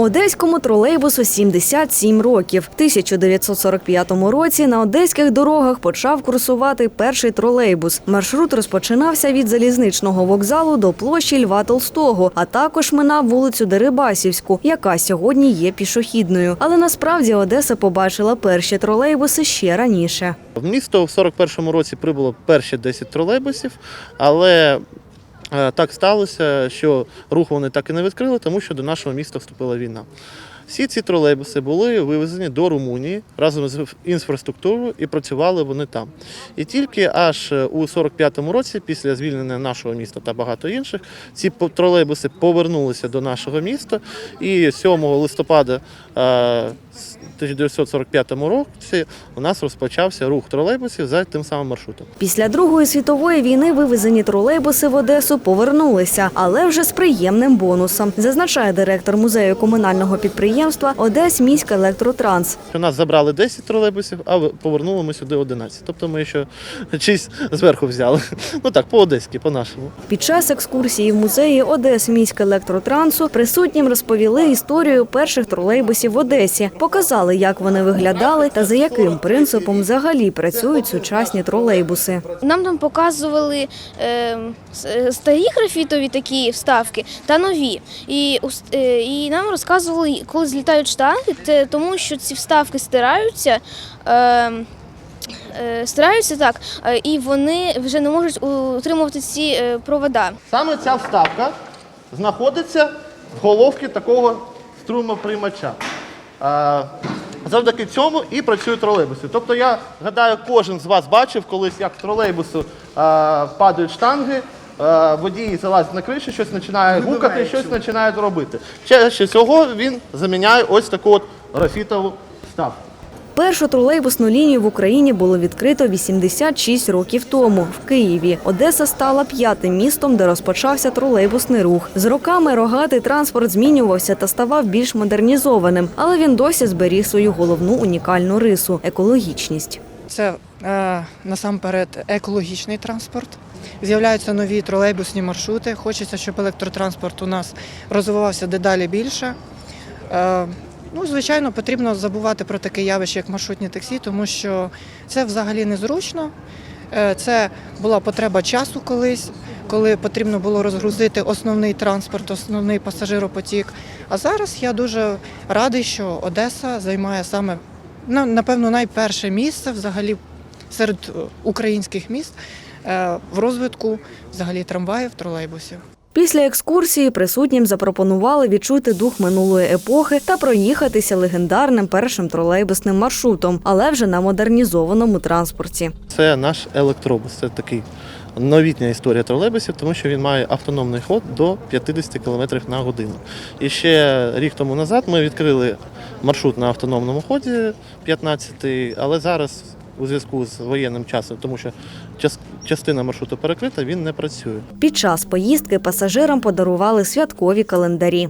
Одеському тролейбусу 77 років. В 1945 році на одеських дорогах почав курсувати перший тролейбус. Маршрут розпочинався від залізничного вокзалу до площі Льва Толстого, а також минав вулицю Дерибасівську, яка сьогодні є пішохідною. Але насправді Одеса побачила перші тролейбуси ще раніше. В місто в 41-му році прибуло перші 10 тролейбусів, але так сталося, що рух вони так і не відкрили, тому що до нашого міста вступила війна. Всі ці тролейбуси були вивезені до Румунії разом з інфраструктурою і працювали вони там. І тільки аж е, у 45-му році, після звільнення нашого міста та багато інших, ці тролейбуси повернулися до нашого міста. І 7 листопада е, 1945 році у нас розпочався рух тролейбусів за тим самим маршрутом. Після Другої світової війни вивезені тролейбуси в Одесу повернулися, але вже з приємним бонусом, зазначає директор музею комунального підприємства Одесь міська електротранс. У нас забрали 10 тролейбусів, а повернули ми сюди 11. Тобто ми ще чись зверху взяли. Ну так, по-одеськи, по-нашому. Під час екскурсії в музеї Одес міська електротрансу присутнім розповіли історію перших тролейбусів в Одесі, показали, як вони виглядали та за яким принципом взагалі працюють сучасні тролейбуси. Нам там показували е, старі графітові такі вставки та нові. І, е, і нам розказували, коли злітають штанги, це тому що ці вставки стираються. Е, е, Стираються так, е, і вони вже не можуть утримувати ці е, провода. Саме ця вставка знаходиться в головці такого струмоприймача. Завдяки цьому і працюю тролейбуси. Тобто я гадаю, кожен з вас бачив колись, як в тролейбусу падають штанги, водії залазять залазить на кришу, щось починає гукати, щось починає робити. Чаще цього він заміняє ось таку от графітову вставку. Першу тролейбусну лінію в Україні було відкрито 86 років тому в Києві. Одеса стала п'ятим містом, де розпочався тролейбусний рух. З роками рогатий транспорт змінювався та ставав більш модернізованим, але він досі зберіг свою головну унікальну рису екологічність. Це е, насамперед екологічний транспорт. З'являються нові тролейбусні маршрути. Хочеться, щоб електротранспорт у нас розвивався дедалі більше. Е, ну, звичайно, потрібно забувати про таке явище, як маршрутні таксі, тому що це взагалі незручно. Е, Це була потреба часу колись, коли потрібно було розгрузити основний транспорт, основний пасажиропотік. А зараз я дуже радий, що Одеса займає саме напевно найперше місце взагалі серед українських міст е, в розвитку взагалі трамваїв, тролейбусів. Після екскурсії присутнім запропонували відчути дух минулої епохи та проїхатися легендарним першим тролейбусним маршрутом, але вже на модернізованому транспорті. Це наш електробус. Це такий новітня історія тролейбусів, тому що він має автономний ход до 50 км на годину. І ще рік тому назад ми відкрили маршрут на автономному ході 15, але зараз у зв'язку з воєнним часом, тому що час- частина маршруту перекрита, він не працює. Під час поїздки пасажирам подарували святкові календарі.